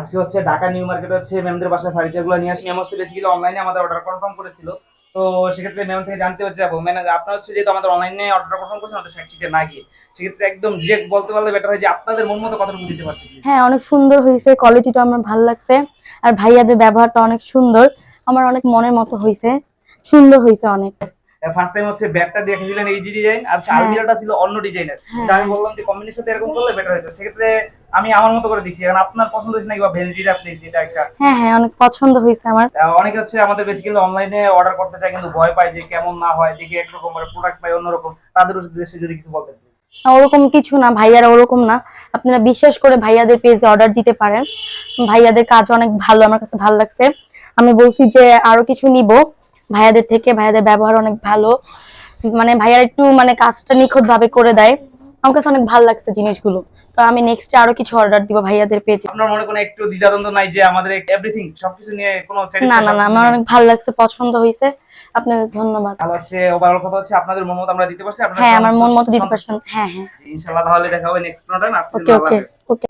আজকে হচ্ছে Dhaka new market হচ্ছে ম্যামদের বাসায় ফার্নিচারগুলো নিয়ে আসি। ম্যাম হচ্ছে বেসিক্যালি অনলাইনে আমাদের অর্ডার কনফার্ম করেছিল। তো সেক্ষেত্রে ম্যাম থেকে জানতে হচ্ছে যাব মানে আপনার হচ্ছে যেহেতু আমাদের অনলাইনে অর্ডার কনফার্ম করেছেন, আমাদের ফ্যাক্টরিতে না গিয়ে। সেক্ষেত্রে একদম ডিরেক্ট বলতে পারলে বেটার হয় যে আপনাদের মন মতো কতটুকু দিতে পারছি হ্যাঁ অনেক সুন্দর হয়েছে কোয়ালিটিটা আমার ভালো লাগছে। আর ভাইয়াদের ব্যবহারটা অনেক সুন্দর, আমার অনেক মনের মতো হয়েছে। সুন্দর হয়েছে অনেক। ফার্স্ট টাইম হচ্ছে ব্যাগটা দেখেছিলেন এই ডিজাইন আর হ্যাঁ। আলমিরাটা ছিল অন্য ডিজাইনের হ্যাঁ। তো আমি বললাম যে কম্বিনেশনটা এরকম করলে বেটার হতো। সেক্ষেত্রে আমি আমার মতো করে দিছি। কারণ আপনার পছন্দ হয়েছে নাকি বা ভ্যানিটিটা এটা একটা? হ্যাঁ হ্যাঁ অনেক পছন্দ হয়েছে আমার। অনেকে হচ্ছে আমাদের বেসিক্যালি অনলাইনে অর্ডার করতে চায় কিন্তু ভয় পায় যে কেমন না হয় দেখি একরকম প্রোডাক্ট পাই অন্যরকম। তাদের উদ্দেশ্যে যদি কিছু বলতেন ওরকম কিছু না ভাইয়ারা ওরকম না। আপনারা বিশ্বাস করে ভাইয়াদের পেজে অর্ডার দিতে পারেন। ভাইয়াদের কাজ অনেক ভালো আমার কাছে ভালো লাগছে। আমি বলছি যে আরও কিছু নিব। ভাইয়াদের থেকে ভাইয়াদের ব্যবহার অনেক ভালো। মানে ভাইয়ারা একটু মানে কাজটা নিখুঁত ভাবে করে দেয়। আমার কাছে অনেক ভালো লাগছে জিনিসগুলো। তো আমি নেক্সট আরও কিছু অর্ডার দিব ভাইয়াদের পেজে। আপনার মনে কোনো একটু দ্বিধাদ্বন্দ্ব নাই যে আমাদের এভরিথিং সবকিছু নিয়ে কোনো না না না আমার অনেক ভালো লাগছে পছন্দ হয়েছে আপনাদের ধন্যবাদ। হচ্ছে ওভারঅল কথা হচ্ছে আপনাদের মন মতো আমরা দিতে পারছি আপনারা হ্যাঁ আমার মন মতো দিতে পারছেন। হ্যাঁ হ্যাঁ। ইনশাআল্লাহ তাহলে দেখা হবে নেক্সট প্রোডাক্ট ওকে ওকে।